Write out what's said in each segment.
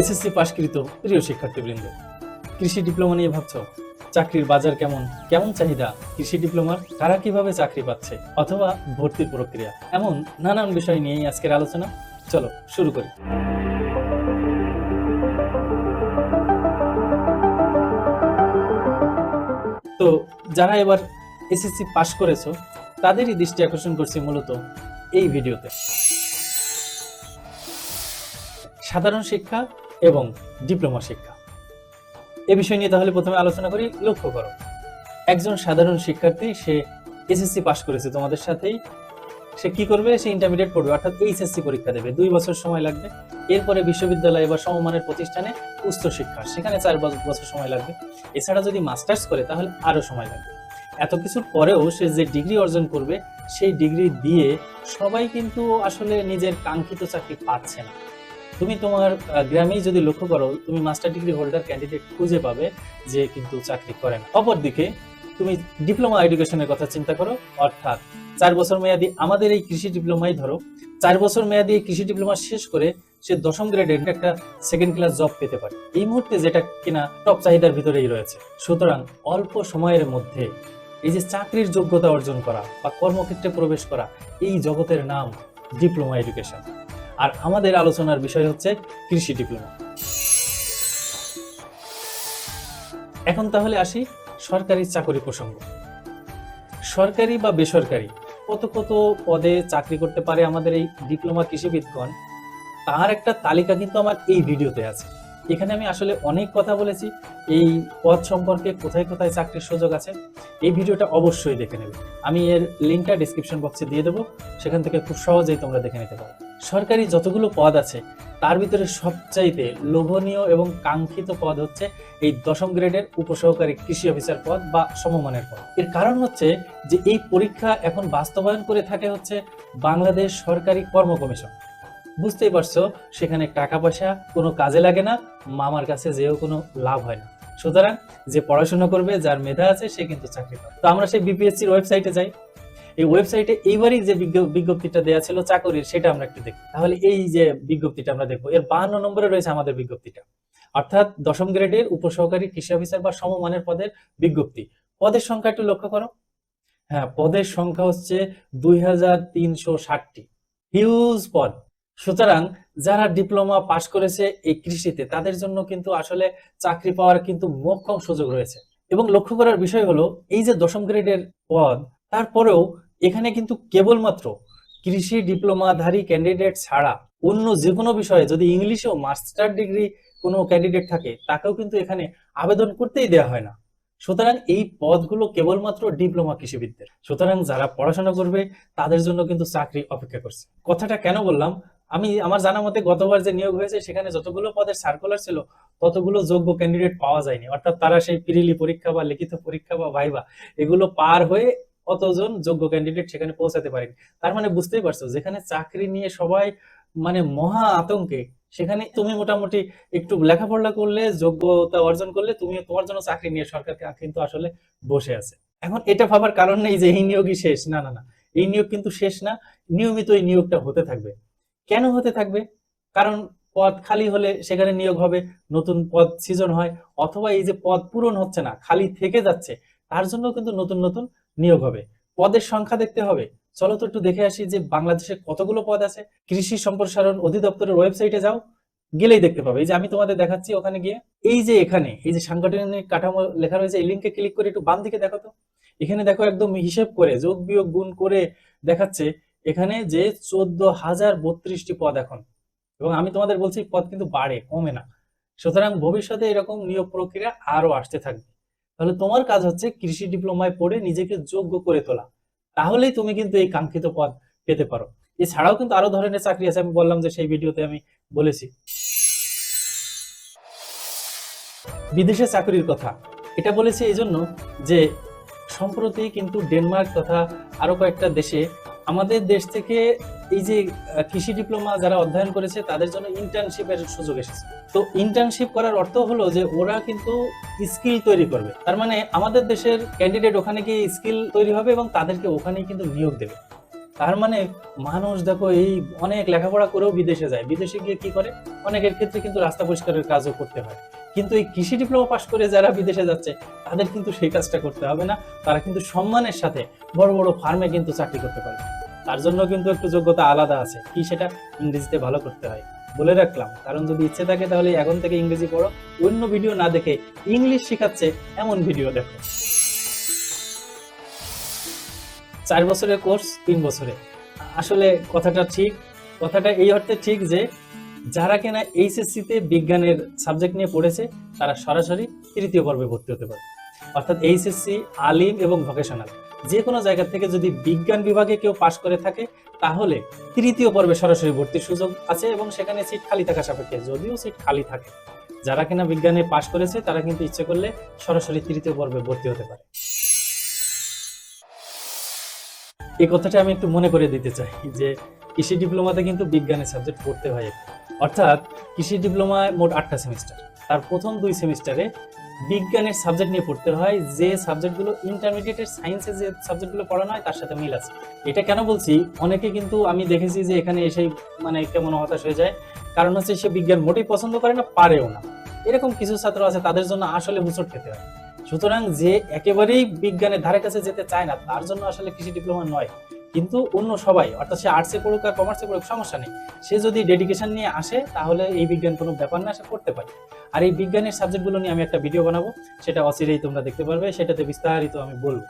SSC পাশকৃত প্রিয় শিক্ষার্থীবৃন্দ, কৃষি ডিপ্লোমা নিয়ে ভাবছ? চাকরির বাজার কেমন? কেমন চাহিদা? কৃষি ডিপ্লোমার কারা কীভাবে চাকরি পাচ্ছে? অথবা ভর্তির প্রক্রিয়া? এমন নানান বিষয় নিয়েই আজকের আলোচনা। চলো, শুরু করি। তো, যারা এবার এসএসসি পাশ করেছ, তাদেরই দৃষ্টি আকর্ষণ করছি মূলত এই ভিডিওতে। সাধারণ শিক্ষা এবং ডিপ্লোমা শিক্ষা। এ বিষয় নিয়ে তাহলে প্রথমে আলোচনা করি, লক্ষ্য করো। একজন সাধারণ শিক্ষার্থী, সে এসএসসি পাশ করেছে তোমাদের সাথেই। সে কি করবে? সে ইন্টারমিডিয়েট পড়বে, অর্থাৎ এইচএসসি পরীক্ষা দেবে। দুই বছর সময় লাগবে। এরপরে বিশ্ববিদ্যালয় বা সমমানের প্রতিষ্ঠানে উচ্চ শিক্ষা, সেখানে চার বছ- বছর সময় লাগবে। এছাড়া যদি মাস্টার্স করে, তাহলে আরও সময় লাগবে। এত কিছুর পরেও সে যে ডিগ্রি অর্জন করবে, সেই ডিগ্রি দিয়ে সবাই কিন্তু আসলে নিজের কাঙ্ক্ষিত চাকরি পাচ্ছে না। তুমি তোমার গ্রামেই যদি লক্ষ্য করো, তুমি মাস্টার ডিগ্রি হোল্ডার ক্যান্ডিডেট খুঁজে পাবে যে কিন্তু চাকরি করে না। অপরদিকে, তুমি ডিপ্লোমা এডুকেশনের কথা চিন্তা করো, অর্থাৎ চার বছর মেয়াদি আমাদের এই কৃষি ডিপ্লোমাই ধরো, চার বছর মেয়াদি এই কৃষি ডিপ্লোমা শেষ করে সে দশম গ্রেডের একটা সেকেন্ড ক্লাস জব পেতে পারে। এই মুহূর্তে যেটা কিনা টপ চাহিদার ভিতরেই রয়েছে। সুতরাং অল্প সময়ের মধ্যে এই যে চাকরির যোগ্যতা অর্জন করা বা কর্মক্ষেত্রে প্রবেশ করা, এই জগতের নাম ডিপ্লোমা এডুকেশন আর আমাদের আলোচনার বিষয় হচ্ছে কৃষি ডিপ্লোমা। এখন তাহলে আসি সরকারি চাকরি প্রসঙ্গ। সরকারি বা বেসরকারি কত কত পদে চাকরি করতে পারে আমাদের এই ডিপ্লোমা কৃষিবিদগণ, তার একটা তালিকা কিন্তু আমার এই ভিডিওতে আছে। এখানে আমি আসলে অনেক কথা বলেছি, এই পদ সম্পর্কে কোথায় কোথায় চাকরির সুযোগ আছে, এই ভিডিওটা অবশ্যই দেখে নেবে। আমি এর লিঙ্কটা ডিসক্রিপশন বক্সে দিয়ে দেবো, সেখান থেকে খুব সহজেই তোমরা দেখে নিতে পারো। সরকারি যতগুলো পদ আছে, তার ভিতরে সবচাইতে লোভনীয় এবং কাঙ্ক্ষিত পদ হচ্ছে এই দশম গ্রেডের উপসহকারী কৃষি অফিসার পদ বা সমমানের পদ। এর কারণ হচ্ছে যে এই পরীক্ষা এখন বাস্তবায়ন করে থাকে হচ্ছে বাংলাদেশ সরকারি কর্ম কমিশন। বুঝতেই পারছ, সেখানে টাকা পয়সা কোনো কাজে লাগে না, মামার কাছে যেও কোনো লাভ হয় না। সুতরাং যে পড়াশোনা করবে, যার মেধা আছে, সে কিন্তু চাকরি পাবে। তো আমরা সেই বিপিএসসির ওয়েবসাইটে যাই। এই ওয়েবসাইটে এইবারই যে বিজ্ঞপ্তিটা দেওয়া ছিল চাকরির, সেটা আমরা একটু দেখি। তাহলে এই যে বিজ্ঞপ্তিটা আমরা দেখব, এর বাহান্ন নম্বরে রয়েছে আমাদের বিজ্ঞপ্তিটা। অর্থাৎ দশম গ্রেডের উপসহকারী কৃষি অফিসার বা সমমানের পদের বিজ্ঞপ্তি। পদের সংখ্যা একটু লক্ষ্য করো। হ্যাঁ পদের সংখ্যা হচ্ছে দুই হাজার তিনশো ষাটটি। হিউজ পদ। সুতরাং যারা ডিপ্লোমা পাশ করেছে এই কৃষিতে, তাদের জন্য কিন্তু আসলে চাকরি পাওয়ার কিন্তু মোক্ষম সুযোগ রয়েছে। এবং লক্ষ্য করার বিষয় হলো, এই যে দশম গ্রেডের পদ, তারপরেও এখানে কিন্তু কেবলমাত্র কৃষি ডিপ্লোমাধারী ক্যান্ডিডেট ছাড়া অন্য যে কোনো বিষয়ে যদি ইংলিশেও মাস্টার ডিগ্রি কোনো ক্যান্ডিডেট থাকে, তাকেও কিন্তু এখানে আবেদন করতেই দেওয়া হয় না। সুতরাং এই পদগুলো কেবলমাত্র ডিপ্লোমা কৃষিবিদদের। সুতরাং যারা পড়াশোনা করবে, তাদের জন্য কিন্তু চাকরি অপেক্ষা করছে। কথাটা কেন বললাম? আমি, আমার জানা মতে গতবার যে নিয়োগ হয়েছে, সেখানে যতগুলো পদের সার্কুলার ছিল, ততগুলো যোগ্য ক্যান্ডিডেট পাওয়া যায়নি। অর্থাৎ তারা সেই পিরিলি পরীক্ষা বা লিখিত পরীক্ষা বা ভাইবা এগুলো পার হয়ে অতজন যোগ্য ক্যান্ডিডেট সেখানে পৌঁছাতে পারেনি। তার মানে বুঝতেই পারছ, যেখানে চাকরি নিয়ে সবাই মানে মহা আতঙ্কে, সেখানে তুমি মোটামুটি একটু লেখাপড়া করলে, যোগ্যতা অর্জন করলে তুমি তোমার জন্য চাকরি নিয়ে সরকার কিন্তু আসলে বসে আছে। এখন এটা ভাবার কারণ নেই যে এই নিয়োগই শেষ, না না না। এই নিয়োগ কিন্তু শেষ না, নিয়মিত এই নিয়োগটা হতে থাকবে। কেন হতে থাকবে? কারণ পদ খালি হলে সেখানে নিয়োগ হবে, নতুন পদ সৃজন হয়, অথবা এই যে পদ পূরণ হচ্ছে না, খালি থেকে যাচ্ছে, তার জন্য কিন্তু নতুন নতুন নিয়োগ হবে। পদের সংখ্যা দেখতে হবে। চলো তো একটু দেখে আসি যে বাংলাদেশে কতগুলো পদ আছে। কৃষি সম্প্রসারণ অধিদপ্তরের ওয়েবসাইটে যাও, গেলেই দেখতে পাবে। এই যে আমি তোমাদের দেখাচ্ছি ওখানে গিয়ে। এই যে এখানে, এই যে সাংগঠনিক কাঠামো লেখা রয়েছে, এই লিঙ্কে ক্লিক করে একটু বাম দিকে দেখো তো। এখানে দেখো একদম হিসেব করে, যোগ বিয়োগ গুণ করে দেখাচ্ছে এখানে যে চোদ্দ হাজার বত্রিশটি পদ এখন। এবং আমি তোমাদের বলছি পদ কিন্তু বাড়ে, কমে না। সুতরাং ভবিষ্যতে এরকম নিয়োগ প্রক্রিয়া আরও আসতে থাকবে। তাহলে তোমার কাজ হচ্ছে কৃষি ডিপ্লোমায় পড়ে নিজেকে যোগ্য করে তোলা। তাহলেই তুমি কিন্তু এই কাঙ্ক্ষিত পদ পেতে পারো। এছাড়াও কিন্তু আরও ধরনের চাকরি আছে, আমি বললাম যে সেই ভিডিওতে আমি বলেছি। বিদেশে চাকরির কথা। এটা বলেছি এই জন্য যে সম্প্রতি কিন্তু ডেনমার্ক তথা আরও কয়েকটা দেশে আমাদের দেশ থেকে এই যে কৃষি ডিপ্লোমা যারা অধ্যয়ন করেছে, তাদের জন্য ইন্টার্নশিপের সুযোগ এসেছে। তো ইন্টার্নশিপ করার অর্থ হলো যে, ওরা কিন্তু স্কিল তৈরি করবে। তার মানে আমাদের দেশের ক্যান্ডিডেট ওখানে গিয়ে স্কিল তৈরি হবে এবং তাদেরকে ওখানেই কিন্তু নিয়োগ দেবে। তার মানে মানুষ দেখো, এই অনেক লেখাপড়া করেও বিদেশে যায়। বিদেশে গিয়ে কি করে? অনেকের ক্ষেত্রে কিন্তু রাস্তা পরিষ্কারের কাজও করতে হয়। কিন্তু এই কৃষি ডিপ্লোমা পাশ করে যারা বিদেশে যাচ্ছে, তাদের কিন্তু সেই কাজটা করতে হবে না। তারা কিন্তু সম্মানের সাথে বড় বড় ফার্মে কিন্তু চাকরি করতে পারবে। তার জন্য কিন্তু একটু যোগ্যতা আলাদা আছে। কি সেটা ইংরেজিতে ভালো করতে হয়। বলে রাখলাম, কারণ যদি ইচ্ছে থাকে তাহলে এখন থেকে ইংরেজি পড়ো। অন্য ভিডিও না দেখে ইংলিশ শেখাচ্ছে এমন ভিডিও দেখো। চার বছরের কোর্স, তিন বছরে। আসলে কথাটা ঠিক, কথাটা এই অর্থে ঠিক যে যারা কিনা এইচএসসি তে বিজ্ঞানের সাবজেক্ট নিয়ে পড়েছে, তারা সরাসরি তৃতীয় পর্বে ভর্তি হতে পারে অর্থাৎ এইচএসসি, আলিম এবং ভোকেশনাল যে কোনো জায়গা থেকে যদি বিজ্ঞান বিভাগে কেউ পাশ করে থাকে, তাহলে তৃতীয় পর্বে সরাসরি ভর্তির সুযোগ আছে এবং সেখানে সিট খালি থাকা সাপেক্ষে, যদিও সিট খালি থাকে। যারা কিনা বিজ্ঞানে পাশ করেছে, তারা কিন্তু ইচ্ছে করলে সরাসরি তৃতীয় পর্বে ভর্তি হতে পারে। এই কথাটা আমি একটু মনে করে দিতে চাই যে, কৃষি ডিপ্লোমাতে কিন্তু বিজ্ঞানের সাবজেক্ট পড়তে হয়। অর্থাৎ, কৃষি ডিপ্লোমায় মোট আটটা সেমিস্টার। তার প্রথম দুই সেমিস্টারে বিজ্ঞানের সাবজেক্ট নিয়ে পড়তে হয়, যে সাবজেক্টগুলো ইন্টারমিডিয়েটের সায়েন্সে যে সাবজেক্টগুলো পড়ানো হয়, তার সাথে মিল আছে। এটা কেন বলছি? অনেকে কিন্তু আমি দেখেছি যে এখানে এসে মানে কেমন হতাশ হয়ে যায়। কারণ হচ্ছে সে বিজ্ঞান মোটেই পছন্দ করে না, পারেও না। এরকম কিছু ছাত্র আছে, তাদের জন্য আসলে হুঁচট খেতে হয়। সুতরাং যে একেবারেই বিজ্ঞানের ধারে কাছে যেতে চায় না, তার জন্য আসলে কৃষি ডিপ্লোমা নয়। কিন্তু অন্য সবাই, অর্থাৎ সে আর্টসে পড়ুক আর কমার্সে পড়ুক, সমস্যা নেই। সে যদি ডেডিকেশন নিয়ে আসে, তাহলে এই বিজ্ঞান কোনো ব্যাপার না, সে করতে পারে। আর এই বিজ্ঞানের সাবজেক্টগুলো নিয়ে আমি একটা ভিডিও বানাবো, সেটা অচিরেই তোমরা দেখতে পারবে, সেটাতে বিস্তারিত আমি বলব।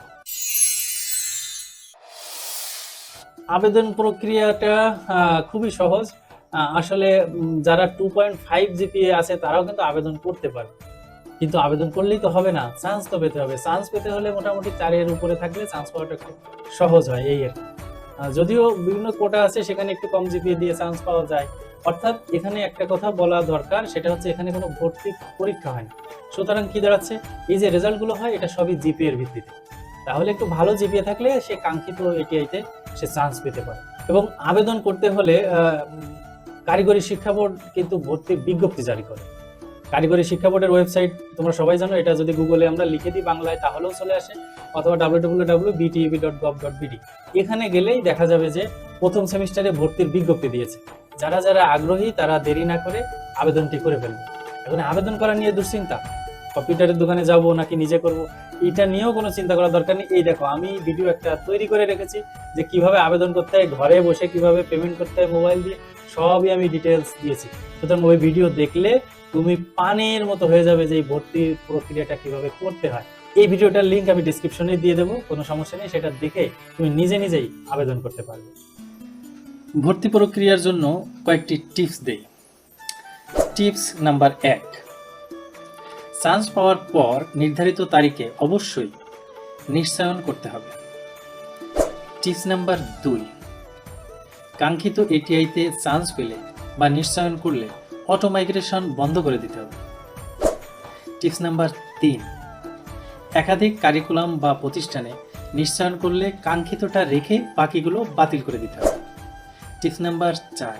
আবেদন প্রক্রিয়াটা খুবই সহজ। আসলে যারা টু পয়েন্ট ফাইভ জিপিএ আছে, তারাও কিন্তু আবেদন করতে পারে কিন্তু আবেদন করলেই তো হবে না চান্স তো পেতে হবে। চান্স পেতে হলে মোটামুটি চারের উপরে থাকলে চান্স পাওয়াটা খুব সহজ হয়, এই আর যদিও বিভিন্ন কোটা আছে, সেখানে একটু কম জিপিএ দিয়ে চান্স পাওয়া যায়। অর্থাৎ এখানে একটা কথা বলা দরকার, সেটা হচ্ছে এখানে কোনো ভর্তি পরীক্ষা হয় না। সুতরাং কি দাঁড়াচ্ছে? এই যে রেজাল্টগুলো হয়, এটা সবই জিপিএ এর ভিত্তিতে। তাহলে একটু ভালো জিপিএ থাকলে সে কাঙ্ক্ষিত এটিআইতে সে চান্স পেতে পারে। এবং আবেদন করতে হলে কারিগরি শিক্ষা বোর্ড কিন্তু ভর্তি বিজ্ঞপ্তি জারি করে। কারিগরি শিক্ষা বোর্ডের ওয়েবসাইট, তোমরা সবাই জানো, এটা যদি গুগলে আমরা লিখে দিই বাংলায়, তাহলেও চলে আসে, অথবা ডাব্লিউ ডাব্লিউ ডট ডট এখানে গেলেই দেখা যাবে যে প্রথম সেমিস্টারে ভর্তির বিজ্ঞপ্তি দিয়েছে। যারা যারা আগ্রহী, তারা দেরি না করে আবেদনটি করে ফেলবে। এখন আবেদন করা নিয়ে দুশ্চিন্তা। কম্পিউটারের দোকানে যাব নাকি নিজে করব, এটা নিয়েও কোনো চিন্তা করার দরকার নেই। এই দেখো, আমি ভিডিও একটা তৈরি করে রেখেছি যে কীভাবে আবেদন করতে হয়, ঘরে বসে কীভাবে পেমেন্ট করতে হয় মোবাইল দিয়ে। সবই আমি ডিটেলস দিয়েছি। সুতরাং ওই ভিডিও দেখলে তুমি পানির মতো হয়ে যাবে যে ভর্তির প্রক্রিয়াটা কীভাবে করতে হয়। এই ভিডিওটার লিঙ্ক আমি ডিসক্রিপশনে দিয়ে দেবো, কোনো সমস্যা নেই, সেটা দেখে তুমি নিজে নিজেই আবেদন করতে পারবে। ভর্তি প্রক্রিয়ার জন্য কয়েকটি টিপস দেই। টিপস নাম্বার এক চান্স পাওয়ার পর নির্ধারিত তারিখে অবশ্যই নিশ্চয়ন করতে হবে। টিপস নাম্বার দুই কাঙ্ক্ষিত এটিআইতে চান্স পেলে বা নিশ্চয়ন করলে অটো মাইগ্রেশন বন্ধ করে দিতে হবে। টিপস নাম্বার তিন। একাধিক কারিকুলাম বা প্রতিষ্ঠানে নিশ্চয়ন করলে কাঙ্ক্ষিতটা রেখে বাকিগুলো বাতিল করে দিতে হবে। টিপস নাম্বার চার।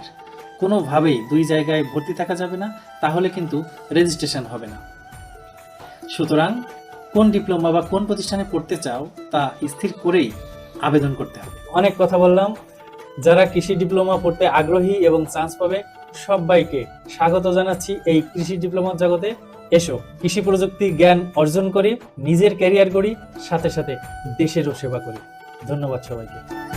কোনোভাবেই দুই জায়গায় ভর্তি থাকা যাবে না, তাহলে কিন্তু রেজিস্ট্রেশন হবে না। সুতরাং কোন ডিপ্লোমা বা কোন প্রতিষ্ঠানে পড়তে চাও তা স্থির করেই আবেদন করতে হবে। অনেক কথা বললাম। যারা কৃষি ডিপ্লোমা পড়তে আগ্রহী এবং চান্স পাবে, সবাইকে স্বাগত জানাচ্ছি এই কৃষি ডিপ্লোমার জগতে। এসো, কৃষি প্রযুক্তি জ্ঞান অর্জন করি, নিজের ক্যারিয়ার করি সাথে সাথে দেশেরও সেবা করি। ধন্যবাদ সবাইকে।